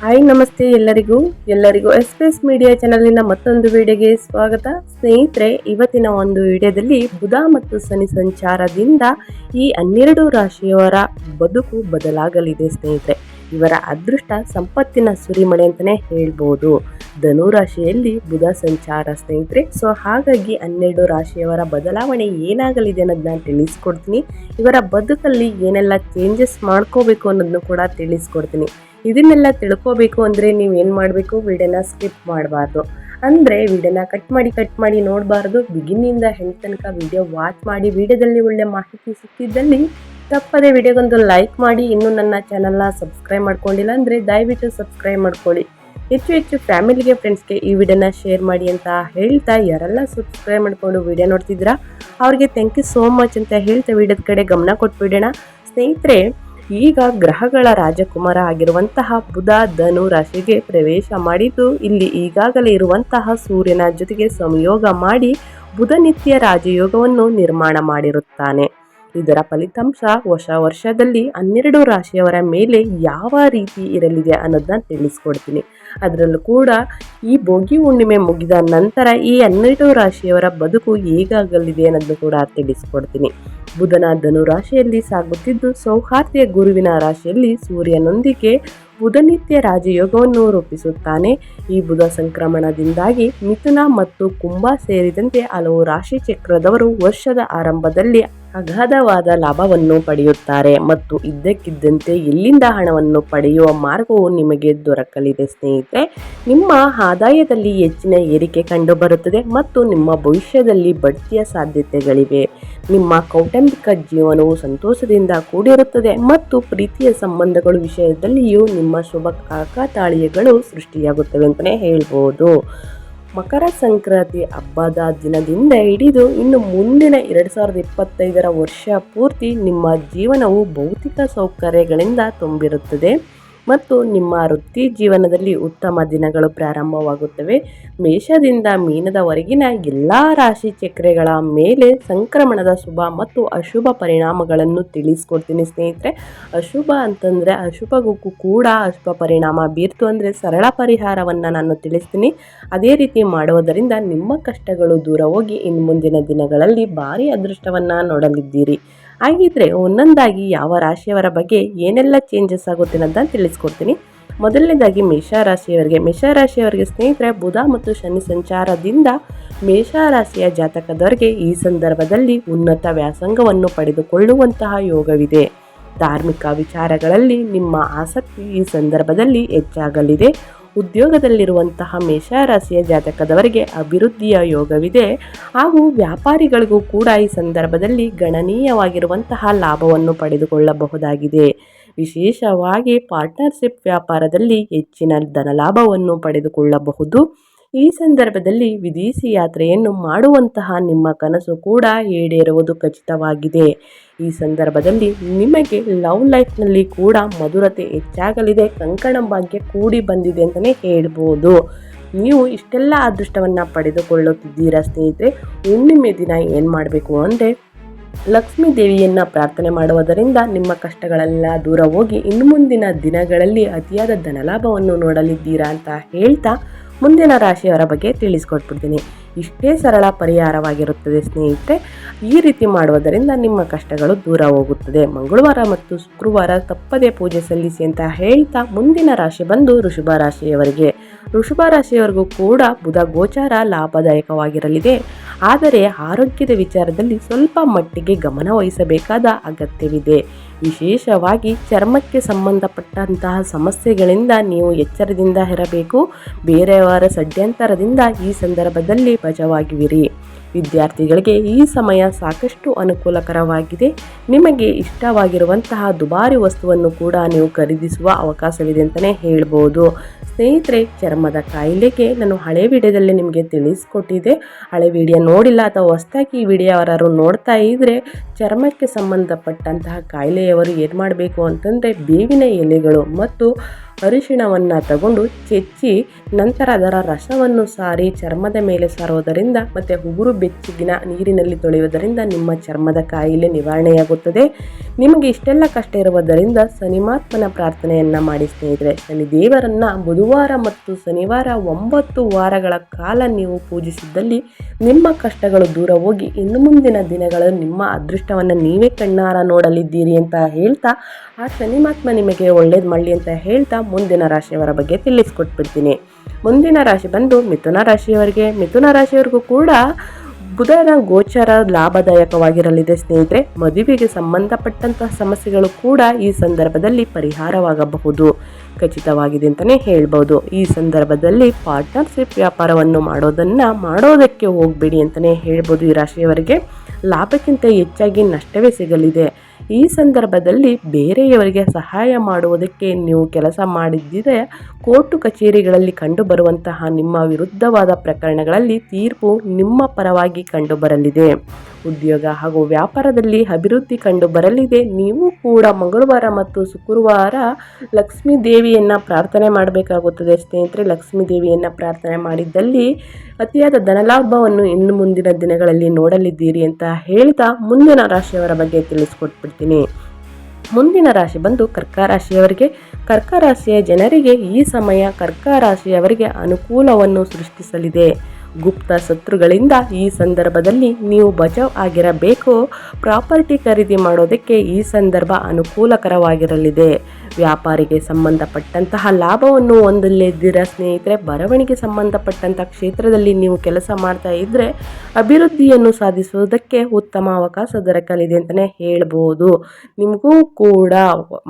Hi ನಮಸ್ತೆ ಎಲ್ಲರಿಗೂ. ಎಲ್ಲರಿಗೂ ಎಸ್ ಪಿ ಎಸ್ ಮೀಡಿಯಾ ಚಾನಲ್ನ ಮತ್ತೊಂದು ವಿಡಿಯೋಗೆ ಸ್ವಾಗತ. ಸ್ನೇಹಿತರೆ, ಇವತ್ತಿನ ಒಂದು ವಿಡಿಯೋದಲ್ಲಿ ಬುಧ ಮತ್ತು ಶನಿ ಸಂಚಾರದಿಂದ ಈ ಹನ್ನೆರಡು ರಾಶಿಯವರ ಬದುಕು ಬದಲಾಗಲಿದೆ ಸ್ನೇಹಿತರೆ. ಇವರ ಅದೃಷ್ಟ ಸಂಪತ್ತಿನ ಸುರಿಮಳೆ ಅಂತಲೇ ಹೇಳ್ಬೋದು. ಧನು ರಾಶಿಯಲ್ಲಿ ಬುಧ ಸಂಚಾರ ಸ್ನೇಹಿತರೆ. ಸೊ ಹಾಗಾಗಿ ಹನ್ನೆರಡು ರಾಶಿಯವರ ಬದಲಾವಣೆ ಏನಾಗಲಿದೆ ಅನ್ನೋದನ್ನ ತಿಳಿಸ್ಕೊಡ್ತೀನಿ. ಇವರ ಬದುಕಲ್ಲಿ ಏನೆಲ್ಲ ಚೇಂಜಸ್ ಮಾಡ್ಕೋಬೇಕು ಅನ್ನೋದನ್ನು ಕೂಡ ತಿಳಿಸ್ಕೊಡ್ತೀನಿ. ಇದನ್ನೆಲ್ಲ ತಿಳ್ಕೋಬೇಕು ಅಂದರೆ ನೀವು ಏನು ಮಾಡಬೇಕು? ವಿಡಿಯೋನ ಸ್ಕಿಪ್ ಮಾಡಬಾರ್ದು. ಅಂದರೆ ವಿಡಿಯೋನ ಕಟ್ ಮಾಡಿ ಕಟ್ ಮಾಡಿ ನೋಡಬಾರ್ದು. ಬಿಗಿನಿಂದ ಹೆಂಗೆ ತನಕ ವಿಡಿಯೋ ವಾಚ್ ಮಾಡಿ, ವಿಡಿಯೋದಲ್ಲಿ ಒಳ್ಳೆ ಮಾಹಿತಿ ಸಿಕ್ಕಿದ್ದಲ್ಲಿ ತಪ್ಪದೇ ವಿಡಿಯೋಗೊಂದು ಲೈಕ್ ಮಾಡಿ. ಇನ್ನೂ ನನ್ನ ಚಾನಲ್ನ ಸಬ್ಸ್ಕ್ರೈಬ್ ಮಾಡ್ಕೊಂಡಿಲ್ಲ ಅಂದರೆ ದಯವಿಟ್ಟು ಸಬ್ಸ್ಕ್ರೈಬ್ ಮಾಡ್ಕೊಳ್ಳಿ. ಹೆಚ್ಚು ಹೆಚ್ಚು ಫ್ಯಾಮಿಲಿಗೆ ಫ್ರೆಂಡ್ಸ್ಗೆ ಈ ವಿಡಿಯೋನ ಶೇರ್ ಮಾಡಿ ಅಂತ ಹೇಳ್ತಾ ಯಾರೆಲ್ಲ ಸಬ್ಸ್ಕ್ರೈಬ್ ಮಾಡಿಕೊಂಡು ವಿಡಿಯೋ ನೋಡ್ತಿದ್ದೀರಾ? ಅವ್ರಿಗೆ ಥ್ಯಾಂಕ್ ಯು ಸೋ ಮಚ್ ಅಂತ ಹೇಳ್ತಾ ವಿಡಿಯೋದ ಕಡೆ ಗಮನ ಕೊಟ್ಬಿಡೋಣ. ಸ್ನೇಹಿತರೆ ಈಗ ಗ್ರಹಗಳ ರಾಜಕುಮಾರ ಆಗಿರುವಂತಹ ಬುಧ ಧನು ರಾಶಿಗೆ ಪ್ರವೇಶ ಮಾಡಿದ್ದು, ಇಲ್ಲಿ ಈಗಾಗಲೇ ಇರುವಂತಹ ಸೂರ್ಯನ ಜೊತೆಗೆ ಸಂಯೋಗ ಮಾಡಿ ಬುಧ ನಿತ್ಯ ರಾಜಯೋಗವನ್ನು ನಿರ್ಮಾಣ ಮಾಡಿರುತ್ತಾನೆ. ಇದರ ಫಲಿತಾಂಶ ಹೊಸ ವರ್ಷದಲ್ಲಿ ಹನ್ನೆರಡು ರಾಶಿಯವರ ಮೇಲೆ ಯಾವ ರೀತಿ ಇರಲಿದೆ ಅನ್ನೋದನ್ನ ತಿಳಿಸ್ಕೊಡ್ತೀನಿ. ಅದರಲ್ಲೂ ಕೂಡ ಈ ಭೋಗಿ ಹುಣ್ಣಿಮೆ ಮುಗಿದ ನಂತರ ಈ ಹನ್ನೆರಡು ರಾಶಿಯವರ ಬದುಕು ಹೇಗಾಗಲಿದೆ ಅನ್ನೋದನ್ನು ಕೂಡ ತಿಳಿಸ್ಕೊಡ್ತೀನಿ. ಬುಧನ ಧನು ರಾಶಿಯಲ್ಲಿ ಸಾಗುತ್ತಿದ್ದು ಸೌಹಾರ್ದ್ಯ ಗುರುವಿನ ರಾಶಿಯಲ್ಲಿ ಸೂರ್ಯನೊಂದಿಗೆ ಬುಧನಿತ್ಯ ರಾಜಯೋಗವನ್ನು ರೂಪಿಸುತ್ತಾನೆ. ಈ ಬುಧ ಸಂಕ್ರಮಣದಿಂದಾಗಿ ಮಿಥುನ ಮತ್ತು ಕುಂಭ ಸೇರಿದಂತೆ ಹಲವು ರಾಶಿ ಚಕ್ರದವರು ವರ್ಷದ ಆರಂಭದಲ್ಲಿ ಅಗಾಧವಾದ ಲಾಭವನ್ನು ಪಡೆಯುತ್ತಾರೆ ಮತ್ತು ಇದ್ದಕ್ಕಿದ್ದಂತೆ ಎಲ್ಲಿಂದ ಹಣವನ್ನು ಪಡೆಯುವ ಮಾರ್ಗವು ನಿಮಗೆ ದೊರಕಲಿದೆ ಸ್ನೇಹಿತರೆ. ನಿಮ್ಮ ಆದಾಯದಲ್ಲಿ ಹೆಚ್ಚಿನ ಏರಿಕೆ ಕಂಡುಬರುತ್ತದೆ ಮತ್ತು ನಿಮ್ಮ ಭವಿಷ್ಯದಲ್ಲಿ ಬಡ್ತಿಯ ಸಾಧ್ಯತೆಗಳಿವೆ. ನಿಮ್ಮ ಕೌಟುಂಬಿಕ ಜೀವನವು ಸಂತೋಷದಿಂದ ಕೂಡಿರುತ್ತದೆ ಮತ್ತು ಪ್ರೀತಿಯ ಸಂಬಂಧಗಳು ವಿಷಯದಲ್ಲಿಯೂ ನಿಮ್ಮ ಶುಭ ಕಾಕತಾಳೀಯಗಳು ಸೃಷ್ಟಿಯಾಗುತ್ತವೆ ಅಂತಲೇ ಹೇಳ್ಬೋದು. ಮಕರ ಸಂಕ್ರಾಂತಿ ಹಬ್ಬದ ದಿನದಿಂದ ಹಿಡಿದು ಇನ್ನು ಮುಂದಿನ ಎರಡು ಸಾವಿರದ ಇಪ್ಪತ್ತೈದರ ವರ್ಷ ಪೂರ್ತಿ ನಿಮ್ಮ ಜೀವನವು ಭೌತಿಕ ಸೌಕರ್ಯಗಳಿಂದ ತುಂಬಿರುತ್ತದೆ. ಮತ್ತು ನಿಮ್ಮ ವೃತ್ತಿ ಜೀವನದಲ್ಲಿ ಉತ್ತಮ ದಿನಗಳು ಪ್ರಾರಂಭವಾಗುತ್ತವೆ. ಮೇಷದಿಂದ ಮೀನದವರೆಗಿನ ಎಲ್ಲ ರಾಶಿ ಚಕ್ರಗಳ ಮೇಲೆ ಸಂಕ್ರಮಣದ ಶುಭ ಮತ್ತು ಅಶುಭ ಪರಿಣಾಮಗಳನ್ನು ತಿಳಿಸ್ಕೊಡ್ತೀನಿ ಸ್ನೇಹಿತರೆ. ಅಶುಭ ಅಂತಂದರೆ ಅಶುಭಗೂ ಕೂಡ ಅಶುಭ ಪರಿಣಾಮ ಬೀರ್ತು ಅಂದರೆ ಸರಳ ಪರಿಹಾರವನ್ನು ನಾನು ತಿಳಿಸ್ತೀನಿ. ಅದೇ ರೀತಿ ಮಾಡುವುದರಿಂದ ನಿಮ್ಮ ಕಷ್ಟಗಳು ದೂರ ಹೋಗಿ ಇನ್ನು ಮುಂದಿನ ದಿನಗಳಲ್ಲಿ ಭಾರಿ ಅದೃಷ್ಟವನ್ನು ನೋಡಲಿದ್ದೀರಿ. ಹಾಗಿದ್ರೆ ಒಂದೊಂದಾಗಿ ಯಾವ ರಾಶಿಯವರ ಬಗ್ಗೆ ಏನೆಲ್ಲ ಚೇಂಜಸ್ ಆಗುತ್ತೆ ಅಂತ ತಿಳಿಸ್ಕೊಡ್ತೀನಿ. ಮೊದಲನೇದಾಗಿ ಮೇಷರಾಶಿಯವರಿಗೆ ಮೇಷರಾಶಿಯವರಿಗೆ ಸ್ನೇಹಿತರೆ, ಬುಧ ಮತ್ತು ಶನಿ ಸಂಚಾರದಿಂದ ಮೇಷರಾಶಿಯ ಜಾತಕದವರಿಗೆ ಈ ಸಂದರ್ಭದಲ್ಲಿ ಉನ್ನತ ವ್ಯಾಸಂಗವನ್ನು ಪಡೆದುಕೊಳ್ಳುವಂತಹ ಯೋಗವಿದೆ. ಧಾರ್ಮಿಕ ವಿಚಾರಗಳಲ್ಲಿ ನಿಮ್ಮ ಆಸಕ್ತಿ ಈ ಸಂದರ್ಭದಲ್ಲಿ ಹೆಚ್ಚಾಗಲಿದೆ. ಉದ್ಯೋಗದಲ್ಲಿರುವಂತಹ ಮೇಷರಾಶಿಯ ಜಾತಕದವರಿಗೆ ಅಭಿವೃದ್ಧಿಯ ಯೋಗವಿದೆ. ಹಾಗೂ ವ್ಯಾಪಾರಿಗಳಿಗೂ ಕೂಡ ಈ ಸಂದರ್ಭದಲ್ಲಿ ಗಣನೀಯವಾಗಿರುವಂತಹ ಲಾಭವನ್ನು ಪಡೆದುಕೊಳ್ಳಬಹುದಾಗಿದೆ. ವಿಶೇಷವಾಗಿ ಪಾರ್ಟ್ನರ್ಶಿಪ್ ವ್ಯಾಪಾರದಲ್ಲಿ ಹೆಚ್ಚಿನ ಧನಲಾಭವನ್ನು ಪಡೆದುಕೊಳ್ಳಬಹುದು. ಈ ಸಂದರ್ಭದಲ್ಲಿ ವಿದೇಶಿ ಯಾತ್ರೆಯನ್ನು ಮಾಡುವಂತಹ ನಿಮ್ಮ ಕನಸು ಕೂಡ ಈಡೇರುವುದು ಖಚಿತವಾಗಿದೆ. ಈ ಸಂದರ್ಭದಲ್ಲಿ ನಿಮಗೆ ಲವ್ ಲೈಫ್ನಲ್ಲಿ ಕೂಡ ಮಧುರತೆ ಹೆಚ್ಚಾಗಲಿದೆ, ಕಂಕಣ ಭಾಗ್ಯ ಕೂಡಿ ಬಂದಿದೆ ಅಂತಲೇ ಹೇಳ್ಬೋದು. ನೀವು ಇಷ್ಟೆಲ್ಲ ಅದೃಷ್ಟವನ್ನು ಪಡೆದುಕೊಳ್ಳುತ್ತಿದ್ದೀರಾ ಸ್ನೇಹಿತರೆ? ಹುಣ್ಣಿಮೆ ದಿನ ಏನು ಮಾಡಬೇಕು ಅಂದರೆ, ಲಕ್ಷ್ಮೀ ದೇವಿಯನ್ನು ಪ್ರಾರ್ಥನೆ ಮಾಡುವುದರಿಂದ ನಿಮ್ಮ ಕಷ್ಟಗಳೆಲ್ಲ ದೂರ ಹೋಗಿ ಇನ್ನು ಮುಂದಿನ ದಿನಗಳಲ್ಲಿ ಅತಿಯಾದ ಧನಲಾಭವನ್ನು ನೋಡಲಿದ್ದೀರಾ ಅಂತ ಹೇಳ್ತಾ ಮುಂದಿನ ರಾಶಿಯವರ ಬಗ್ಗೆ ತಿಳಿಸ್ಕೊಟ್ಬಿಡ್ತೀನಿ. ಇಷ್ಟೇ ಸರಳ ಪರಿಹಾರವಾಗಿರುತ್ತದೆ ಸ್ನೇಹಿತರೆ. ಈ ರೀತಿ ಮಾಡುವುದರಿಂದ ನಿಮ್ಮ ಕಷ್ಟಗಳು ದೂರ ಹೋಗುತ್ತದೆ. ಮಂಗಳವಾರ ಮತ್ತು ಶುಕ್ರವಾರ ತಪ್ಪದೇ ಪೂಜೆ ಸಲ್ಲಿಸಿ ಅಂತ ಹೇಳ್ತಾ ಮುಂದಿನ ರಾಶಿ ಬಂದು ಋಷಭ ರಾಶಿಯವರಿಗೆ. ಋಷಭ ರಾಶಿಯವರಿಗೂ ಕೂಡ ಬುಧ ಗೋಚಾರ ಲಾಭದಾಯಕವಾಗಿರಲಿದೆ. ಆದರೆ ಆರೋಗ್ಯದ ವಿಚಾರದಲ್ಲಿ ಸ್ವಲ್ಪ ಮಟ್ಟಿಗೆ ಗಮನ ವಹಿಸಬೇಕಾದ ಅಗತ್ಯವಿದೆ. ವಿಶೇಷವಾಗಿ ಚರ್ಮಕ್ಕೆ ಸಂಬಂಧಪಟ್ಟಂತಹ ಸಮಸ್ಯೆಗಳಿಂದ ನೀವು ಎಚ್ಚರದಿಂದ ಇರಬೇಕು. ಬೇರೆಯವರ ಷಡ್ಯಂತರದಿಂದ ಈ ಸಂದರ್ಭದಲ್ಲಿ ಬಚಾವಾಗಿವಿರಿ ವಿದ್ಯಾರ್ಥಿಗಳಿಗೆ ಈ ಸಮಯ ಸಾಕಷ್ಟು ಅನುಕೂಲಕರವಾಗಿದೆ. ನಿಮಗೆ ಇಷ್ಟವಾಗಿರುವಂತಹ ದುಬಾರಿ ವಸ್ತುವನ್ನು ಕೂಡ ನೀವು ಖರೀದಿಸುವ ಅವಕಾಶವಿದೆ ಅಂತಲೇ ಹೇಳ್ಬೋದು. ಸ್ನೇಹಿತರೆ, ಚರ್ಮದ ಕಾಯಿಲೆಗೆ ನಾನು ಹಳೆ ವಿಡಿಯೋದಲ್ಲಿ ನಿಮಗೆ ತಿಳಿಸ್ಕೊಟ್ಟಿದ್ದೆ. ಹಳೆ ವಿಡಿಯೋ ನೋಡಿಲ್ಲ ಅಥವಾ ಹೊಸದಾಗಿ ಈ ವಿಡಿಯೋ ನೋಡ್ತಾ ಇದ್ದರೆ ಚರ್ಮಕ್ಕೆ ಸಂಬಂಧಪಟ್ಟಂತಹ ಕಾಯಿಲೆಯವರು ಏನು ಮಾಡಬೇಕು ಅಂತಂದರೆ ಬೇವಿನ ಎಲೆಗಳು ಮತ್ತು ಅರಿಶಿಣವನ್ನು ತಗೊಂಡು ಚೆಚ್ಚಿ ನಂತರ ಅದರ ರಸವನ್ನು ಸಾರಿ ಚರ್ಮದ ಮೇಲೆ ಸಾರೋದರಿಂದ ಮತ್ತು ಉಗುರು ಬೆಚ್ಚಗಿನ ನೀರಿನಲ್ಲಿ ತೊಳೆಯುವುದರಿಂದ ನಿಮ್ಮ ಚರ್ಮದ ಕಾಯಿಲೆ ನಿವಾರಣೆಯಾಗುತ್ತದೆ. ನಿಮಗೆ ಇಷ್ಟೆಲ್ಲ ಕಷ್ಟ ಇರುವುದರಿಂದ ಶನಿಮಾತ್ಮನ ಪ್ರಾರ್ಥನೆಯನ್ನು ಮಾಡಿ ಸ್ನೇಹಿತರೆ ಶನಿ ದೇವರನ್ನ ಬುಧವಾರ ಮತ್ತು ಶನಿವಾರ ಒಂಬತ್ತು ವಾರಗಳ ಕಾಲ ನೀವು ಪೂಜಿಸಿದ್ದಲ್ಲಿ ನಿಮ್ಮ ಕಷ್ಟಗಳು ದೂರ ಹೋಗಿ ಇನ್ನು ಮುಂದಿನ ದಿನಗಳು ನಿಮ್ಮ ಅದೃಷ್ಟವನ್ನು ನೀವೇ ಕಣ್ಣಾರ ನೋಡಲಿದ್ದೀರಿ ಅಂತ ಹೇಳ್ತಾ, ಆ ಶನಿಮಾತ್ಮ ನಿಮಗೆ ಒಳ್ಳೇದು ಮಳ್ಳಿ ಅಂತ ಹೇಳ್ತಾ ಮುಂದಿನ ರಾಶಿಯವರ ಬಗ್ಗೆ ತಿಳಿಸ್ಕೊಟ್ಬಿಡ್ತೀನಿ. ಮುಂದಿನ ರಾಶಿ ಬಂದು ಮಿಥುನ ರಾಶಿಯವರಿಗೆ. ಮಿಥುನ ರಾಶಿಯವರಿಗೂ ಕೂಡ ಬುಧನ ಗೋಚರ ಲಾಭದಾಯಕವಾಗಿರಲಿದೆ ಸ್ನೇಹಿತರೆ. ಮದುವೆಗೆ ಸಂಬಂಧಪಟ್ಟಂತಹ ಸಮಸ್ಯೆಗಳು ಕೂಡ ಈ ಸಂದರ್ಭದಲ್ಲಿ ಪರಿಹಾರವಾಗಬಹುದು. ಖಚಿತವಾಗಿದೆ ಅಂತಲೇ ಹೇಳ್ಬೋದು. ಈ ಸಂದರ್ಭದಲ್ಲಿ ಪಾರ್ಟ್ನರ್ಶಿಪ್ ವ್ಯಾಪಾರವನ್ನು ಮಾಡೋದನ್ನು ಮಾಡೋದಕ್ಕೆ ಹೋಗಬೇಡಿ ಅಂತಲೇ ಹೇಳ್ಬೋದು ಈ ರಾಶಿಯವರಿಗೆ. ಲಾಭಕ್ಕಿಂತ ಹೆಚ್ಚಾಗಿ ನಷ್ಟವೇ ಸಿಗಲಿದೆ. ಈ ಸಂದರ್ಭದಲ್ಲಿ ಬೇರೆಯವರಿಗೆ ಸಹಾಯ ಮಾಡುವುದಕ್ಕೆ ನೀವು ಕೆಲಸ ಮಾಡಿದ್ದರೆ ಕೋರ್ಟು ಕಚೇರಿಗಳಲ್ಲಿ ಕಂಡುಬರುವಂತಹ ನಿಮ್ಮ ವಿರುದ್ಧವಾದ ಪ್ರಕರಣಗಳಲ್ಲಿ ತೀರ್ಪು ನಿಮ್ಮ ಪರವಾಗಿ ಕಂಡುಬರಲಿದೆ. ಉದ್ಯೋಗ ಹಾಗೂ ವ್ಯಾಪಾರದಲ್ಲಿ ಅಭಿವೃದ್ಧಿ ಕಂಡು ಬರಲಿದೆ ನೀವು ಕೂಡ ಮಂಗಳವಾರ ಮತ್ತು ಶುಕ್ರವಾರ ಲಕ್ಷ್ಮೀ ದೇವಿಯನ್ನು ಪ್ರಾರ್ಥನೆ ಮಾಡಬೇಕಾಗುತ್ತದೆ. ಸ್ನೇಹಿತರೆ ಲಕ್ಷ್ಮೀ ದೇವಿಯನ್ನು ಪ್ರಾರ್ಥನೆ ಮಾಡಿದ್ದಲ್ಲಿ ಅತಿಯಾದ ಧನಲಾಭವನ್ನು ಇನ್ನು ಮುಂದಿನ ದಿನಗಳಲ್ಲಿ ನೋಡಲಿದ್ದೀರಿ ಅಂತ ಹೇಳ್ತಾ ಮುಂದಿನ ರಾಶಿಯವರ ಬಗ್ಗೆ ತಿಳಿಸ್ಕೊಟ್ಬಿಡ್ತೀನಿ. ಮುಂದಿನ ರಾಶಿ ಬಂದು ಕರ್ಕ ರಾಶಿಯವರಿಗೆ ಕರ್ಕ ರಾಶಿಯ ಜನರಿಗೆ ಈ ಸಮಯ ಕರ್ಕ ರಾಶಿಯವರಿಗೆ ಅನುಕೂಲವನ್ನು ಸೃಷ್ಟಿಸಲಿದೆ. ಗುಪ್ತ ಶತ್ರುಗಳಿಂದ ಈ ಸಂದರ್ಭದಲ್ಲಿ ನೀವು ಬಚಾವ್ ಆಗಿರಬೇಕು. ಪ್ರಾಪರ್ಟಿ ಖರೀದಿ ಮಾಡೋದಕ್ಕೆ ಈ ಸಂದರ್ಭ ಅನುಕೂಲಕರವಾಗಿರಲಿದೆ. ವ್ಯಾಪಾರಿಗೆ ಸಂಬಂಧಪಟ್ಟಂತಹ ಲಾಭವನ್ನು ಹೊಂದಲಿದ್ದೀರ ಸ್ನೇಹಿತರೆ? ಬರವಣಿಗೆ ಸಂಬಂಧಪಟ್ಟಂತಹ ಕ್ಷೇತ್ರದಲ್ಲಿ ನೀವು ಕೆಲಸ ಮಾಡ್ತಾ ಇದ್ದರೆ ಅಭಿವೃದ್ಧಿಯನ್ನು ಸಾಧಿಸುವುದಕ್ಕೆ ಉತ್ತಮ ಅವಕಾಶ ದೊರಕಲಿದೆ ಅಂತಲೇ ಹೇಳ್ಬೋದು. ನಿಮಗೂ ಕೂಡ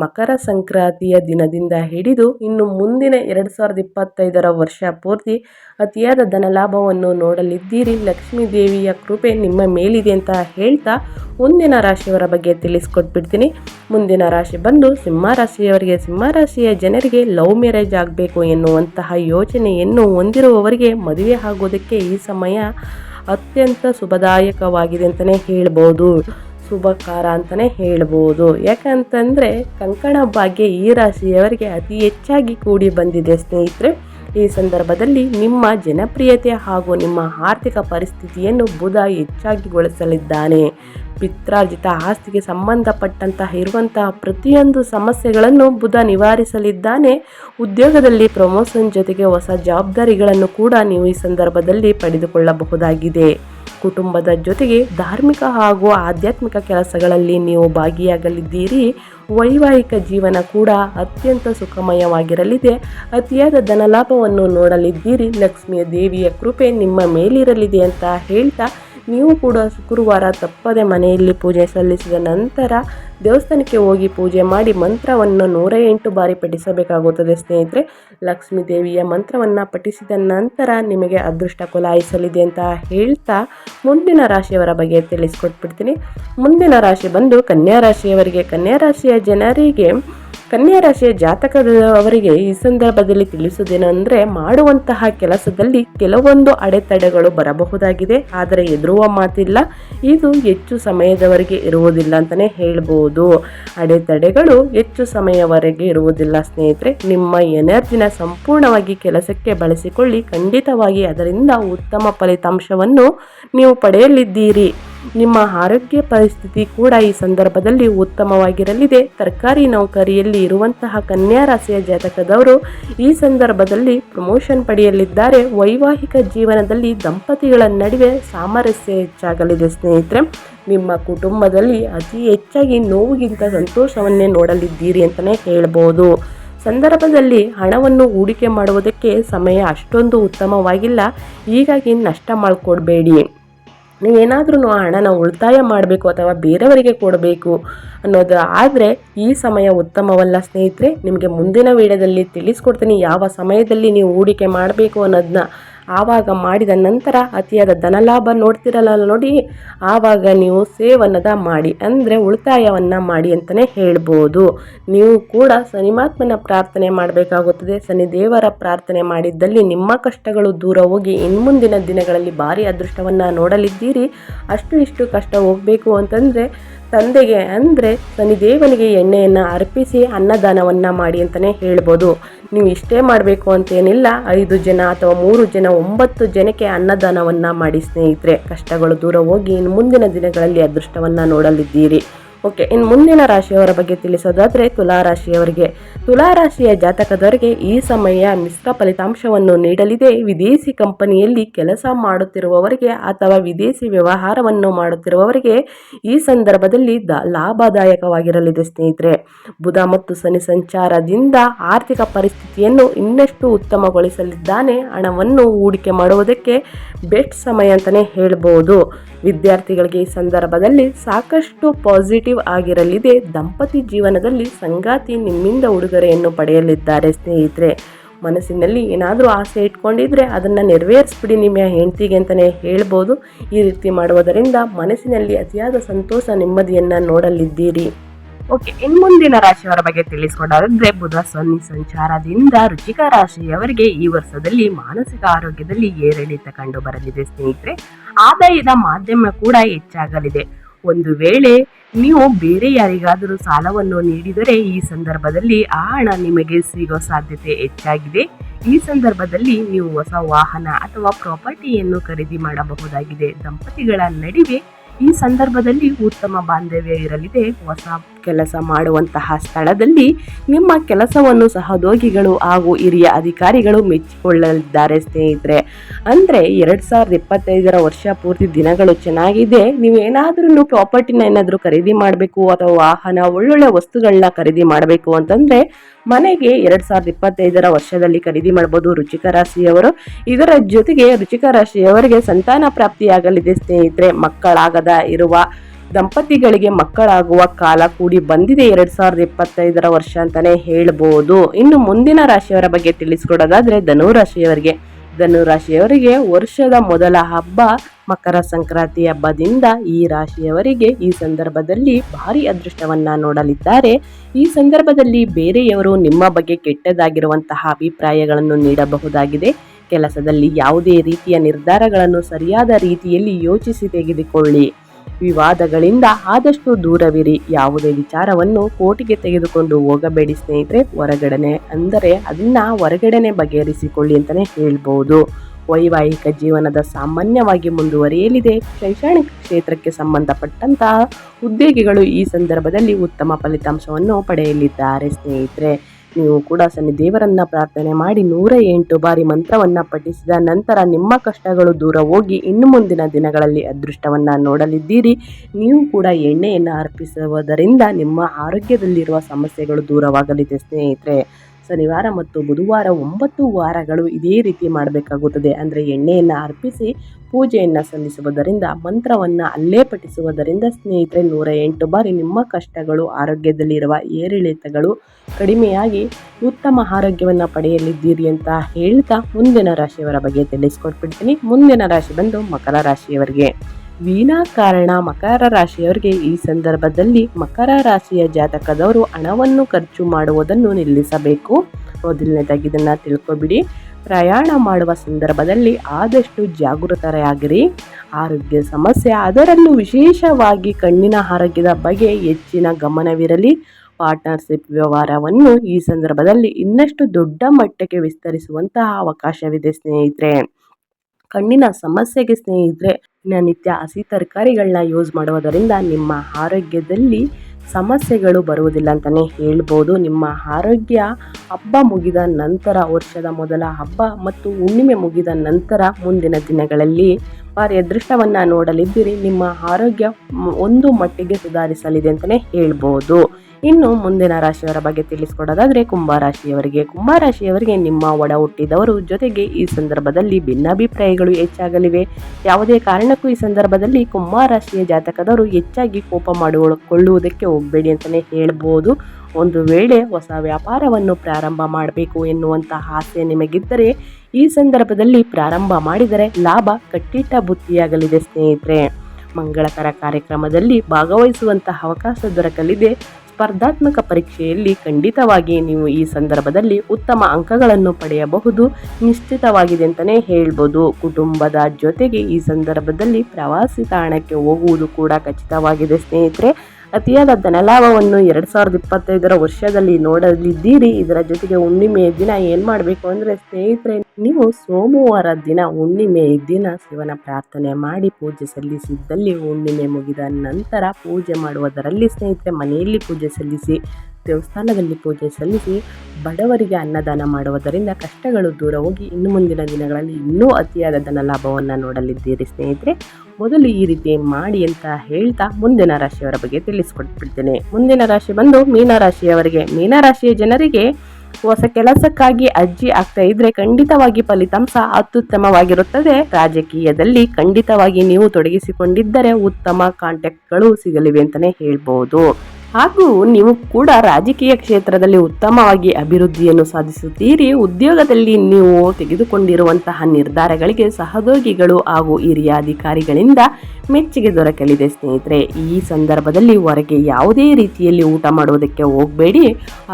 ಮಕರ ಸಂಕ್ರಾಂತಿಯ ದಿನದಿಂದ ಹಿಡಿದು ಇನ್ನು ಮುಂದಿನ ಎರಡು ಸಾವಿರದ ಇಪ್ಪತ್ತೈದರ ವರ್ಷ ಪೂರ್ತಿ ಅತಿಯಾದ ಧನಲಾಭವನ್ನು ನೋಡಲಿದ್ದೀರಿ. ಲಕ್ಷ್ಮೀ ದೇವಿಯ ಕೃಪೆ ನಿಮ್ಮ ಮೇಲಿದೆ ಅಂತ ಹೇಳ್ತಾ ಮುಂದಿನ ರಾಶಿಯವರ ಬಗ್ಗೆ ತಿಳಿಸ್ಕೊಟ್ಬಿಡ್ತೀನಿ. ಮುಂದಿನ ರಾಶಿ ಬಂದು ಸಿಂಹ ರಾಶಿಯವರಿಗೆ ಸಿಂಹ ರಾಶಿಯ ಜನರಿಗೆ ಲವ್ ಮ್ಯಾರೇಜ್ ಆಗಬೇಕು ಎನ್ನುವಂತಹ ಯೋಚನೆಯನ್ನು ಹೊಂದಿರುವವರಿಗೆ ಮದುವೆ ಆಗೋದಕ್ಕೆ ಈ ಸಮಯ ಅತ್ಯಂತ ಶುಭದಾಯಕವಾಗಿದೆ ಅಂತಲೇ ಹೇಳ್ಬೋದು. ಶುಭಕಾರ ಅಂತಲೇ ಹೇಳ್ಬೋದು. ಯಾಕಂತಂದರೆ ಕಂಕಣ ಭಾಗ್ಯ ಈ ರಾಶಿಯವರಿಗೆ ಅತಿ ಹೆಚ್ಚಾಗಿ ಕೂಡಿ ಬಂದಿದೆ ಸ್ನೇಹಿತರೆ. ಈ ಸಂದರ್ಭದಲ್ಲಿ ನಿಮ್ಮ ಜನಪ್ರಿಯತೆ ಹಾಗೂ ನಿಮ್ಮ ಆರ್ಥಿಕ ಪರಿಸ್ಥಿತಿಯನ್ನು ಬುಧ ಹೆಚ್ಚಾಗಿಗೊಳಿಸಲಿದ್ದಾನೆ. ಪಿತ್ರಾರ್ಜಿತ ಆಸ್ತಿಗೆ ಸಂಬಂಧಪಟ್ಟಂತಹ ಇರುವಂತಹ ಪ್ರತಿಯೊಂದು ಸಮಸ್ಯೆಗಳನ್ನು ಬುಧ ನಿವಾರಿಸಲಿದ್ದಾನೆ. ಉದ್ಯೋಗದಲ್ಲಿ ಪ್ರಮೋಷನ್ ಜೊತೆಗೆ ಹೊಸ ಜವಾಬ್ದಾರಿಗಳನ್ನು ಕೂಡ ನೀವು ಈ ಸಂದರ್ಭದಲ್ಲಿ ಪಡೆದುಕೊಳ್ಳಬಹುದಾಗಿದೆ. ಕುಟುಂಬದ ಜೊತೆಗೆ ಧಾರ್ಮಿಕ ಹಾಗೂ ಆಧ್ಯಾತ್ಮಿಕ ಕೆಲಸಗಳಲ್ಲಿ ನೀವು ಭಾಗಿಯಾಗಲಿದ್ದೀರಿ. ವೈವಾಹಿಕ ಜೀವನ ಕೂಡ ಅತ್ಯಂತ ಸುಖಮಯವಾಗಿರಲಿದೆ. ಅತಿಯಾದ ಧನಲಾಭವನ್ನು ನೋಡಲಿದ್ದೀರಿ. ಲಕ್ಷ್ಮಿಯ ದೇವಿಯ ಕೃಪೆ ನಿಮ್ಮ ಮೇಲಿರಲಿದೆ ಅಂತ ಹೇಳ್ತಾ ನೀವು ಕೂಡ ಶುಕ್ರವಾರ ತಪ್ಪದೆ ಮನೆಯಲ್ಲಿ ಪೂಜೆ ಸಲ್ಲಿಸಿದ ನಂತರ ದೇವಸ್ಥಾನಕ್ಕೆ ಹೋಗಿ ಪೂಜೆ ಮಾಡಿ ಮಂತ್ರವನ್ನು ನೂರ ಎಂಟು ಬಾರಿ ಪಠಿಸಬೇಕಾಗುತ್ತದೆ. ಸ್ನೇಹಿತರೆ, ಲಕ್ಷ್ಮೀ ದೇವಿಯ ಮಂತ್ರವನ್ನು ಪಠಿಸಿದ ನಂತರ ನಿಮಗೆ ಅದೃಷ್ಟ ಕೊಲಾಯಿಸಲಿದೆ ಅಂತ ಹೇಳ್ತಾ ಮುಂದಿನ ರಾಶಿಯವರ ಬಗ್ಗೆ ತಿಳಿಸ್ಕೊಟ್ಬಿಡ್ತೀನಿ. ಮುಂದಿನ ರಾಶಿ ಬಂದು ಕನ್ಯಾ ರಾಶಿಯವರಿಗೆ. ಕನ್ಯಾ ರಾಶಿಯ ಜನರಿಗೆ ಕನ್ಯಾ ರಾಶಿಯ ಜಾತಕದವರಿಗೆ ಈ ಸಂದರ್ಭದಲ್ಲಿ ತಿಳಿಸುವುದೇನೆಂದರೆ ಮಾಡುವಂತಹ ಕೆಲಸದಲ್ಲಿ ಕೆಲವೊಂದು ಅಡೆತಡೆಗಳು ಬರಬಹುದಾಗಿದೆ. ಆದರೆ ಎದುರುವ ಮಾತಿಲ್ಲ. ಇದು ಹೆಚ್ಚು ಸಮಯದವರೆಗೆ ಇರುವುದಿಲ್ಲ ಅಂತಲೇ ಹೇಳ್ಬೋದು. ಅಡೆತಡೆಗಳು ಹೆಚ್ಚು ಸಮಯವರೆಗೆ ಇರುವುದಿಲ್ಲ ಸ್ನೇಹಿತರೆ. ನಿಮ್ಮ ಎನರ್ಜಿನ ಸಂಪೂರ್ಣವಾಗಿ ಕೆಲಸಕ್ಕೆ ಬಳಸಿಕೊಳ್ಳಿ. ಖಂಡಿತವಾಗಿ ಅದರಿಂದ ಉತ್ತಮ ಫಲಿತಾಂಶವನ್ನು ನೀವು ಪಡೆಯಲಿದ್ದೀರಿ. ನಿಮ್ಮ ಆರೋಗ್ಯ ಪರಿಸ್ಥಿತಿ ಕೂಡ ಈ ಸಂದರ್ಭದಲ್ಲಿ ಉತ್ತಮವಾಗಿರಲಿದೆ. ಸರ್ಕಾರಿ ನೌಕರಿಯಲ್ಲಿ ಇರುವಂತಹ ಕನ್ಯಾ ರಾಶಿಯ ಜಾತಕದವರು ಈ ಸಂದರ್ಭದಲ್ಲಿ ಪ್ರಮೋಷನ್ ಪಡೆಯಲಿದ್ದಾರೆ. ವೈವಾಹಿಕ ಜೀವನದಲ್ಲಿ ದಂಪತಿಗಳ ನಡುವೆ ಸಾಮರಸ್ಯ ಹೆಚ್ಚಾಗಲಿದೆ ಸ್ನೇಹಿತರೆ. ನಿಮ್ಮ ಕುಟುಂಬದಲ್ಲಿ ಅತಿ ಹೆಚ್ಚಾಗಿ ನೋವಿಗಿಂತ ಸಂತೋಷವನ್ನೇ ನೋಡಲಿದ್ದೀರಿ ಅಂತಲೇ ಹೇಳ್ಬೋದು. ಸಂದರ್ಭದಲ್ಲಿ ಹಣವನ್ನು ಹೂಡಿಕೆ ಮಾಡುವುದಕ್ಕೆ ಸಮಯ ಅಷ್ಟೊಂದು ಉತ್ತಮವಾಗಿಲ್ಲ. ಹೀಗಾಗಿ ನಷ್ಟ ಮಾಡಿಕೊಡ್ಬೇಡಿ. ನೀವೇನಾದ್ರೂ ಆ ಹಣನ ಉಳಿತಾಯ ಮಾಡಬೇಕು ಅಥವಾ ಬೇರೆಯವರಿಗೆ ಕೊಡಬೇಕು ಅನ್ನೋದು ಆದರೆ ಈ ಸಮಯ ಉತ್ತಮವಲ್ಲ ಸ್ನೇಹಿತರೆ. ನಿಮಗೆ ಮುಂದಿನ ವೀಡಿಯೋದಲ್ಲಿ ತಿಳಿಸ್ಕೊಡ್ತೀನಿ ಯಾವ ಸಮಯದಲ್ಲಿ ನೀವು ಹೂಡಿಕೆ ಮಾಡಬೇಕು ಅನ್ನೋದನ್ನ ಆವಾಗ ಮಾಡಿದ ನಂತರ ಅತಿಯಾದ ಧನಲಾಭ ನೋಡ್ತಿರಲ್ಲ ನೋಡಿ, ಆವಾಗ ನೀವು ಸೇವ್ ಅನ್ನೋದ ಮಾಡಿ, ಅಂದರೆ ಉಳಿತಾಯವನ್ನು ಮಾಡಿ ಅಂತಲೇ ಹೇಳ್ಬೋದು. ನೀವು ಕೂಡ ಶನಿಮಾತ್ಮನ ಪ್ರಾರ್ಥನೆ ಮಾಡಬೇಕಾಗುತ್ತದೆ. ಶನಿ ದೇವರ ಪ್ರಾರ್ಥನೆ ಮಾಡಿದ್ದಲ್ಲಿ ನಿಮ್ಮ ಕಷ್ಟಗಳು ದೂರ ಹೋಗಿ ಇನ್ಮುಂದಿನ ದಿನಗಳಲ್ಲಿ ಭಾರಿ ಅದೃಷ್ಟವನ್ನು ನೋಡಲಿದ್ದೀರಿ. ಅಷ್ಟು ಇಷ್ಟು ಕಷ್ಟ ಹೋಗಬೇಕು ಅಂತಂದರೆ ತಂದೆಗೆ ಅಂದರೆ ಶನಿದೇವನಿಗೆ ಎಣ್ಣೆಯನ್ನು ಅರ್ಪಿಸಿ ಅನ್ನದಾನವನ್ನು ಮಾಡಿ ಅಂತಲೇ ಹೇಳ್ಬೋದು. ನೀವು ಇಷ್ಟೇ ಮಾಡಬೇಕು ಅಂತೇನಿಲ್ಲ, ಐದು ಜನ ಅಥವಾ ಮೂರು ಜನ, ಒಂಬತ್ತು ಜನಕ್ಕೆ ಅನ್ನದಾನವನ್ನು ಮಾಡಿ ಸ್ನೇಹಿತರೆ. ಕಷ್ಟಗಳು ದೂರ ಹೋಗಿ ಇನ್ನು ಮುಂದಿನ ದಿನಗಳಲ್ಲಿ ಅದೃಷ್ಟವನ್ನು ನೋಡಲಿದ್ದೀರಿ. ಓಕೆ, ಇನ್ನು ಮುಂದಿನ ರಾಶಿಯವರ ಬಗ್ಗೆ ತಿಳಿಸೋದಾದರೆ ತುಲಾ ರಾಶಿಯವರಿಗೆ. ತುಲಾ ರಾಶಿಯ ಜಾತಕದವರಿಗೆ ಈ ಸಮಯ ಮಿಶ್ರ ಫಲಿತಾಂಶವನ್ನು ನೀಡಲಿದೆ. ವಿದೇಶಿ ಕಂಪನಿಯಲ್ಲಿ ಕೆಲಸ ಮಾಡುತ್ತಿರುವವರಿಗೆ ಅಥವಾ ವಿದೇಶಿ ವ್ಯವಹಾರವನ್ನು ಮಾಡುತ್ತಿರುವವರಿಗೆ ಈ ಸಂದರ್ಭದಲ್ಲಿ ದ ಲಾಭದಾಯಕವಾಗಿರಲಿದೆ ಸ್ನೇಹಿತರೆ. ಬುಧ ಮತ್ತು ಶನಿ ಸಂಚಾರದಿಂದ ಆರ್ಥಿಕ ಪರಿಸ್ಥಿತಿಯನ್ನು ಇನ್ನಷ್ಟು ಉತ್ತಮಗೊಳಿಸಲಿದ್ದಾನೆ. ಹಣವನ್ನು ಹೂಡಿಕೆ ಮಾಡುವುದಕ್ಕೆ ಬೆಸ್ಟ್ ಸಮಯ ಅಂತಲೇ ಹೇಳ್ಬೋದು. ವಿದ್ಯಾರ್ಥಿಗಳಿಗೆ ಈ ಸಂದರ್ಭದಲ್ಲಿ ಸಾಕಷ್ಟು ಪಾಸಿಟಿವ್ ಆಗಿರಲಿದೆ, ದಂಪತಿ ಜೀವನದಲ್ಲಿ ಸಂಗಾತಿ ನಿಮ್ಮಿಂದ ಉಡುಗೊರೆಯನ್ನು ಪಡೆಯಲಿದ್ದಾರೆ ಸ್ನೇಹಿತರೆ. ಮನಸ್ಸಿನಲ್ಲಿ ಏನಾದರೂ ಆಸೆ ಇಟ್ಕೊಂಡಿದ್ರೆ ಅದನ್ನು ನೆರವೇರಿಸ್ಬಿಡಿ ನಿಮ್ಮ ಹೆಂಡತಿಗೆ ಅಂತಲೇ ಹೇಳ್ಬೋದು. ಈ ರೀತಿ ಮಾಡುವುದರಿಂದ ಮನಸ್ಸಿನಲ್ಲಿ ಅತಿಯಾದ ಸಂತೋಷ ನೆಮ್ಮದಿಯನ್ನು ನೋಡಲಿದ್ದೀರಿ. ಓಕೆ, ಇನ್ನು ಮುಂದಿನ ರಾಶಿಯವರ ಬಗ್ಗೆ ತಿಳಿಸ್ಕೊಂಡಾದ್ರೆ ಬುಧ ಸನ್ನಿ ಸಂಚಾರದಿಂದ ರುಚಿಕ ರಾಶಿಯವರಿಗೆ ಈ ವರ್ಷದಲ್ಲಿ ಮಾನಸಿಕ ಆರೋಗ್ಯದಲ್ಲಿ ಏರಿಳಿತ ಕಂಡು ಬರಲಿದೆ ಸ್ನೇಹಿತರೆ. ಆದಾಯದ ಮಾಧ್ಯಮ ಕೂಡ ಹೆಚ್ಚಾಗಲಿದೆ. ಒಂದು ವೇಳೆ ನೀವು ಬೇರೆ ಯಾರಿಗಾದರೂ ಸಾಲವನ್ನು ನೀಡಿದರೆ ಈ ಸಂದರ್ಭದಲ್ಲಿ ಆ ಹಣ ನಿಮಗೆ ಸಿಗೋ ಸಾಧ್ಯತೆ ಹೆಚ್ಚಾಗಿದೆ. ಈ ಸಂದರ್ಭದಲ್ಲಿ ನೀವು ಹೊಸ ವಾಹನ ಅಥವಾ ಪ್ರಾಪರ್ಟಿಯನ್ನು ಖರೀದಿ ಮಾಡಬಹುದಾಗಿದೆ. ದಂಪತಿಗಳ ನಡುವೆ ಈ ಸಂದರ್ಭದಲ್ಲಿ ಉತ್ತಮ ಬಾಂಧವ್ಯ ಇರಲಿದೆ. ಹೊಸ ಕೆಲಸ ಮಾಡುವಂತಹ ಸ್ಥಳದಲ್ಲಿ ನಿಮ್ಮ ಕೆಲಸವನ್ನು ಸಹೋದ್ಯೋಗಿಗಳು ಹಾಗೂ ಹಿರಿಯ ಅಧಿಕಾರಿಗಳು ಮೆಚ್ಚಿಕೊಳ್ಳಲಿದ್ದಾರೆ ಸ್ನೇಹಿತರೆ. ಅಂದರೆ ಎರಡು ಸಾವಿರದ ಇಪ್ಪತ್ತೈದರ ವರ್ಷ ಪೂರ್ತಿ ದಿನಗಳು ಚೆನ್ನಾಗಿದೆ. ನೀವೇನಾದ್ರೂ ಪ್ರಾಪರ್ಟಿನ ಏನಾದರೂ ಖರೀದಿ ಮಾಡಬೇಕು ಅಥವಾ ವಾಹನ, ಒಳ್ಳೊಳ್ಳೆ ವಸ್ತುಗಳನ್ನ ಖರೀದಿ ಮಾಡಬೇಕು ಅಂತಂದರೆ ಮನೆಗೆ ಎರಡು ಸಾವಿರದ ಇಪ್ಪತ್ತೈದರ ವರ್ಷದಲ್ಲಿ ಖರೀದಿ ಮಾಡ್ಬೋದು ರುಚಿಕ ರಾಶಿಯವರು. ಇದರ ಜೊತೆಗೆ ರುಚಿಕ ರಾಶಿಯವರಿಗೆ ಸಂತಾನ ಪ್ರಾಪ್ತಿಯಾಗಲಿದೆ ಸ್ನೇಹಿತರೆ. ಮಕ್ಕಳಾಗದ ಇರುವ ದಂಪತಿಗಳಿಗೆ ಮಕ್ಕಳಾಗುವ ಕಾಲ ಕೂಡಿ ಬಂದಿದೆ ಎರಡ್ ಸಾವಿರದ ಇಪ್ಪತ್ತೈದರ ವರ್ಷ ಅಂತಾನೆ ಹೇಳ್ಬೋದು. ಇನ್ನು ಮುಂದಿನ ರಾಶಿಯವರ ಬಗ್ಗೆ ತಿಳಿಸ್ಕೊಡೋದಾದ್ರೆ ಧನು ರಾಶಿಯವರಿಗೆ. ಧನು ರಾಶಿಯವರಿಗೆ ವರ್ಷದ ಮೊದಲ ಹಬ್ಬ ಮಕರ ಸಂಕ್ರಾಂತಿ ಹಬ್ಬದಿಂದ ಈ ರಾಶಿಯವರಿಗೆ ಈ ಸಂದರ್ಭದಲ್ಲಿ ಭಾರಿ ಅದೃಷ್ಟವನ್ನ ನೋಡಲಿದ್ದಾರೆ. ಈ ಸಂದರ್ಭದಲ್ಲಿ ಬೇರೆಯವರು ನಿಮ್ಮ ಬಗ್ಗೆ ಕೆಟ್ಟದಾಗಿರುವಂತಹ ಅಭಿಪ್ರಾಯಗಳನ್ನು ನೀಡಬಹುದಾಗಿದೆ. ಕೆಲಸದಲ್ಲಿ ಯಾವುದೇ ರೀತಿಯ ನಿರ್ಧಾರಗಳನ್ನು ಸರಿಯಾದ ರೀತಿಯಲ್ಲಿ ಯೋಚಿಸಿ ತೆಗೆದುಕೊಳ್ಳಿ. ವಿವಾದಗಳಿಂದ ಆದಷ್ಟು ದೂರವಿರಿ. ಯಾವುದೇ ವಿಚಾರವನ್ನು ಕೋರ್ಟಿಗೆ ತೆಗೆದುಕೊಂಡು ಹೋಗಬೇಡಿ ಸ್ನೇಹಿತರೆ. ಹೊರಗಡೆನೆ ಅಂದರೆ ಅದನ್ನ ಹೊರಗಡೆನೆ ಬಗೆಹರಿಸಿಕೊಳ್ಳಿ ಅಂತಲೇ ಹೇಳ್ಬೋದು. ವೈವಾಹಿಕ ಜೀವನದ ಸಾಮಾನ್ಯವಾಗಿ ಮುಂದುವರಿಯಲಿದೆ. ಶೈಕ್ಷಣಿಕ ಕ್ಷೇತ್ರಕ್ಕೆ ಸಂಬಂಧಪಟ್ಟಂತಹ ಉದ್ಯೋಗಿಗಳು ಈ ಸಂದರ್ಭದಲ್ಲಿ ಉತ್ತಮ ಫಲಿತಾಂಶವನ್ನು ಪಡೆಯಲಿದ್ದಾರೆ ಸ್ನೇಹಿತರೆ. ನೀವು ಕೂಡ ಸನ್ನಿ ದೇವರನ್ನ ಪ್ರಾರ್ಥನೆ ಮಾಡಿ ನೂರ ಎಂಟು ಬಾರಿ ಮಂತ್ರವನ್ನ ಪಠಿಸಿದ ನಂತರ ನಿಮ್ಮ ಕಷ್ಟಗಳು ದೂರ ಹೋಗಿ ಇನ್ನು ಮುಂದಿನ ದಿನಗಳಲ್ಲಿ ಅದೃಷ್ಟವನ್ನ ನೋಡಲಿದ್ದೀರಿ. ನೀವು ಕೂಡ ಎಣ್ಣೆಯನ್ನು ಅರ್ಪಿಸುವುದರಿಂದ ನಿಮ್ಮ ಆರೋಗ್ಯದಲ್ಲಿರುವ ಸಮಸ್ಯೆಗಳು ದೂರವಾಗಲಿದೆ ಸ್ನೇಹಿತರೆ. ಶನಿವಾರ ಮತ್ತು ಬುಧವಾರ ಒಂಬತ್ತು ವಾರಗಳು ಇದೇ ರೀತಿ ಮಾಡಬೇಕಾಗುತ್ತದೆ. ಅಂದರೆ ಎಣ್ಣೆಯನ್ನು ಅರ್ಪಿಸಿ ಪೂಜೆಯನ್ನು ಸಲ್ಲಿಸುವುದರಿಂದ, ಮಂತ್ರವನ್ನು ಅಲ್ಲೇ ಪಠಿಸುವುದರಿಂದ ಸ್ನೇಹಿತರೆ ನೂರ ಎಂಟು ಬಾರಿ ನಿಮ್ಮ ಕಷ್ಟಗಳು, ಆರೋಗ್ಯದಲ್ಲಿರುವ ಏರಿಳಿತಗಳು ಕಡಿಮೆಯಾಗಿ ಉತ್ತಮ ಆರೋಗ್ಯವನ್ನು ಪಡೆಯಲಿದ್ದೀರಿ ಅಂತ ಹೇಳ್ತಾ ಮುಂದಿನ ರಾಶಿಯವರ ಬಗ್ಗೆ ತಿಳಿಸ್ಕೊಟ್ಬಿಡ್ತೀನಿ. ಮುಂದಿನ ರಾಶಿ ಬಂದು ಮಕರ ರಾಶಿಯವರಿಗೆ. ವಿನಾಕಾರಣ ಮಕರ ರಾಶಿಯವರಿಗೆ ಈ ಸಂದರ್ಭದಲ್ಲಿ ಮಕರ ರಾಶಿಯ ಜಾತಕದವರು ಹಣವನ್ನು ಖರ್ಚು ಮಾಡುವುದನ್ನು ನಿಲ್ಲಿಸಬೇಕು. ಮೊದಲನೇದಾಗಿ ಇದನ್ನು ತಿಳ್ಕೊಬಿಡಿ. ಪ್ರಯಾಣ ಮಾಡುವ ಸಂದರ್ಭದಲ್ಲಿ ಆದಷ್ಟು ಜಾಗೃತರಾಗಿರಿ. ಆರೋಗ್ಯ ಸಮಸ್ಯೆ, ಅದರಲ್ಲೂ ವಿಶೇಷವಾಗಿ ಕಣ್ಣಿನ ಆರೋಗ್ಯದ ಬಗ್ಗೆ ಹೆಚ್ಚಿನ ಗಮನವಿರಲಿ. ಪಾರ್ಟ್ನರ್ಶಿಪ್ ವ್ಯವಹಾರವನ್ನು ಈ ಸಂದರ್ಭದಲ್ಲಿ ಇನ್ನಷ್ಟು ದೊಡ್ಡ ಮಟ್ಟಕ್ಕೆ ವಿಸ್ತರಿಸುವಂತಹ ಅವಕಾಶವಿದೆ ಸ್ನೇಹಿತರೆ. ಕಣ್ಣಿನ ಸಮಸ್ಯೆಗೆ ಸ್ನೇಹಿತರೆ ನಿತ್ಯ ಹಸಿ ತರಕಾರಿಗಳನ್ನ ಯೂಸ್ ಮಾಡುವುದರಿಂದ ನಿಮ್ಮ ಆರೋಗ್ಯದಲ್ಲಿ ಸಮಸ್ಯೆಗಳು ಬರುವುದಿಲ್ಲ ಅಂತಲೇ ಹೇಳ್ಬೋದು. ನಿಮ್ಮ ಆರೋಗ್ಯ ಹಬ್ಬ ಮುಗಿದ ನಂತರ, ವರ್ಷದ ಮೊದಲ ಹಬ್ಬ ಮತ್ತು ಹುಣ್ಣಿಮೆ ಮುಗಿದ ನಂತರ ಮುಂದಿನ ದಿನಗಳಲ್ಲಿ ಭಾರಿ ಅದೃಷ್ಟವನ್ನು ನೋಡಲಿದ್ದೀರಿ, ನಿಮ್ಮ ಆರೋಗ್ಯ ಒಂದು ಮಟ್ಟಿಗೆ ಸುಧಾರಿಸಲಿದೆ ಅಂತಲೇ ಹೇಳ್ಬೋದು. ಇನ್ನು ಮುಂದಿನ ರಾಶಿಯವರ ಬಗ್ಗೆ ತಿಳಿಸ್ಕೊಡೋದಾದ್ರೆ ಕುಂಭರಾಶಿಯವರಿಗೆ. ಕುಂಭರಾಶಿಯವರಿಗೆ ನಿಮ್ಮ ಒಡ ಹುಟ್ಟಿದವರು ಜೊತೆಗೆ ಈ ಸಂದರ್ಭದಲ್ಲಿ ಭಿನ್ನಾಭಿಪ್ರಾಯಗಳು ಹೆಚ್ಚಾಗಲಿವೆ. ಯಾವುದೇ ಕಾರಣಕ್ಕೂ ಈ ಸಂದರ್ಭದಲ್ಲಿ ಕುಂಭರಾಶಿಯ ಜಾತಕದವರು ಹೆಚ್ಚಾಗಿ ಕೋಪ ಮಾಡಿಕೊಳ್ಳುವುದಕ್ಕೆ ಹೋಗಬೇಡಿ ಅಂತಲೇ ಹೇಳ್ಬೋದು. ಒಂದು ವೇಳೆ ಹೊಸ ವ್ಯಾಪಾರವನ್ನು ಪ್ರಾರಂಭ ಮಾಡಬೇಕು ಎನ್ನುವಂತಹ ಆಸೆ ನಿಮಗಿದ್ದರೆ, ಈ ಸಂದರ್ಭದಲ್ಲಿ ಪ್ರಾರಂಭ ಮಾಡಿದರೆ ಲಾಭ ಕಟ್ಟಿಟ್ಟ ಬುತ್ತಿಯಾಗಲಿದೆ ಸ್ನೇಹಿತರೆ. ಮಂಗಳಕರ ಕಾರ್ಯಕ್ರಮದಲ್ಲಿ ಭಾಗವಹಿಸುವಂತಹ ಅವಕಾಶ ದೊರಕಲಿದೆ. ಸ್ಪರ್ಧಾತ್ಮಕ ಪರೀಕ್ಷೆಯಲ್ಲಿ ಖಂಡಿತವಾಗಿ ನೀವು ಈ ಸಂದರ್ಭದಲ್ಲಿ ಉತ್ತಮ ಅಂಕಗಳನ್ನು ಪಡೆಯಬಹುದು. ನಿಶ್ಚಿತವಾಗಿದೆ ಅಂತಲೇ ಹೇಳ್ಬೋದು. ಕುಟುಂಬದ ಜೊತೆಗೆ ಈ ಸಂದರ್ಭದಲ್ಲಿ ಪ್ರವಾಸಿ ತಾಣಕ್ಕೆ ಹೋಗುವುದು ಕೂಡ ಖಚಿತವಾಗಿದೆ ಸ್ನೇಹಿತರೆ. ಅತಿಯಾದ ಧನಲಾಭವನ್ನು ಎರಡು ಸಾವಿರದ ಇಪ್ಪತ್ತೈದರ ವರ್ಷದಲ್ಲಿ ನೋಡಲಿದ್ದೀರಿ. ಇದರ ಜೊತೆಗೆ ಹುಣ್ಣಿಮೆಯ ದಿನ ಏನು ಮಾಡಬೇಕು ಅಂದರೆ ಸ್ನೇಹಿತರೆ, ನೀವು ಸೋಮವಾರ ದಿನ ಹುಣ್ಣಿಮೆಯ ದಿನ ಶಿವನ ಪ್ರಾರ್ಥನೆ ಮಾಡಿ ಪೂಜೆ ಸಲ್ಲಿಸಿದ್ದಲ್ಲಿ ಹುಣ್ಣಿಮೆ ಮುಗಿದ ನಂತರ ಪೂಜೆ ಮಾಡುವುದರಲ್ಲಿ ಸ್ನೇಹಿತರೆ, ಮನೆಯಲ್ಲಿ ಪೂಜೆ ಸಲ್ಲಿಸಿ, ದೇವಸ್ಥಾನದಲ್ಲಿ ಪೂಜೆ ಸಲ್ಲಿಸಿ ಬಡವರಿಗೆ ಅನ್ನದಾನ ಮಾಡುವುದರಿಂದ ಕಷ್ಟಗಳು ದೂರ ಹೋಗಿ ಇನ್ನು ಮುಂದಿನ ದಿನಗಳಲ್ಲಿ ಇನ್ನೂ ಅತಿಯಾದ ಧನ ಲಾಭವನ್ನು ನೋಡಲಿದ್ದೀರಿ ಸ್ನೇಹಿತರೆ. ಮೊದಲು ಈ ರೀತಿ ಮಾಡಿ ಅಂತ ಹೇಳ್ತಾ ಮುಂದಿನ ರಾಶಿಯವರ ಬಗ್ಗೆ ತಿಳಿಸ್ಕೊಟ್ಬಿಡ್ತೇನೆ. ಮುಂದಿನ ರಾಶಿ ಬಂದು ಮೀನರಾಶಿಯವರಿಗೆ. ಮೀನರಾಶಿಯ ಜನರಿಗೆ ಹೊಸ ಕೆಲಸಕ್ಕಾಗಿ ಅರ್ಜಿ ಆಗ್ತಾ ಇದ್ರೆ ಖಂಡಿತವಾಗಿ ಫಲಿತಾಂಶ ಅತ್ಯುತ್ತಮವಾಗಿರುತ್ತದೆ. ರಾಜಕೀಯದಲ್ಲಿ ಖಂಡಿತವಾಗಿ ನೀವು ತೊಡಗಿಸಿಕೊಂಡಿದ್ದರೆ ಉತ್ತಮ ಕಾಂಟ್ಯಾಕ್ಟ್ಗಳು ಸಿಗಲಿವೆ ಅಂತಾನೆ ಹೇಳ್ಬೋದು. ಹಾಗೂ ನೀವು ಕೂಡ ರಾಜಕೀಯ ಕ್ಷೇತ್ರದಲ್ಲಿ ಉತ್ತಮವಾಗಿ ಅಭಿವೃದ್ಧಿಯನ್ನು ಸಾಧಿಸುತ್ತೀರಿ. ಉದ್ಯೋಗದಲ್ಲಿ ನೀವು ತೆಗೆದುಕೊಂಡಿರುವಂತಹ ನಿರ್ಧಾರಗಳಿಗೆ ಸಹೋದ್ಯೋಗಿಗಳು ಹಾಗೂ ಹಿರಿಯ ಅಧಿಕಾರಿಗಳಿಂದ ಮೆಚ್ಚುಗೆ ದೊರಕಲಿದೆ ಸ್ನೇಹಿತರೆ. ಈ ಸಂದರ್ಭದಲ್ಲಿ ಹೊರಗೆ ಯಾವುದೇ ರೀತಿಯಲ್ಲಿ ಊಟ ಮಾಡುವುದಕ್ಕೆ ಹೋಗಬೇಡಿ.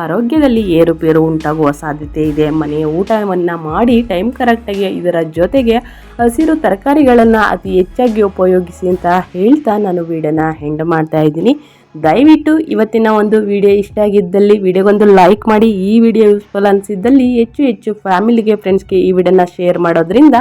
ಆರೋಗ್ಯದಲ್ಲಿ ಏರುಪೇರು ಉಂಟಾಗುವ ಸಾಧ್ಯತೆ ಇದೆ. ಮನೆಯ ಊಟವನ್ನು ಮಾಡಿ ಟೈಮ್ ಕರೆಕ್ಟಾಗಿ ಇದರ ಜೊತೆಗೆ ಹಸಿರು ತರಕಾರಿಗಳನ್ನು ಅತಿ ಹೆಚ್ಚಾಗಿ ಉಪಯೋಗಿಸಿ ಅಂತ ಹೇಳ್ತಾ ನಾನು ವೀಡಿಯೋನ ಹೆಂಡ್ ಮಾಡ್ತಾ ಇದ್ದೀನಿ. ದಯವಿಟ್ಟು ಇವತ್ತಿನ ಒಂದು ವಿಡಿಯೋ ಇಷ್ಟ ಆಗಿದ್ದಲ್ಲಿ ವಿಡಿಯೋಗೊಂದು ಲೈಕ್ ಮಾಡಿ, ಈ ವಿಡಿಯೋ ಯೂಸ್ಫುಲ್ ಅನಿಸಿದ್ದಲ್ಲಿ ಹೆಚ್ಚು ಹೆಚ್ಚು ಫ್ಯಾಮಿಲಿಗೆ ಫ್ರೆಂಡ್ಸ್ಗೆ ಈ ವಿಡಿಯೋನ ಶೇರ್ ಮಾಡೋದ್ರಿಂದ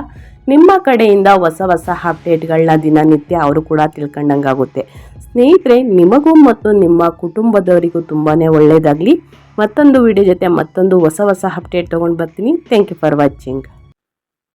ನಿಮ್ಮ ಕಡೆಯಿಂದ ಹೊಸ ಹೊಸ ಅಪ್ಡೇಟ್ಗಳನ್ನ ದಿನನಿತ್ಯ ಅವರು ಕೂಡ ತಿಳ್ಕೊಂಡಂಗಾಗುತ್ತೆ. ಸ್ನೇಹಿತರೆ, ನಿಮಗೂ ಮತ್ತು ನಿಮ್ಮ ಕುಟುಂಬದವರಿಗೂ ತುಂಬಾ ಒಳ್ಳೆಯದಾಗಲಿ ಮತ್ತೊಂದು ವಿಡಿಯೋ ಜೊತೆ ಮತ್ತೊಂದು ಹೊಸ ಹೊಸ ಅಪ್ಡೇಟ್ ತೊಗೊಂಡು ಬರ್ತೀನಿ. Thank you for watching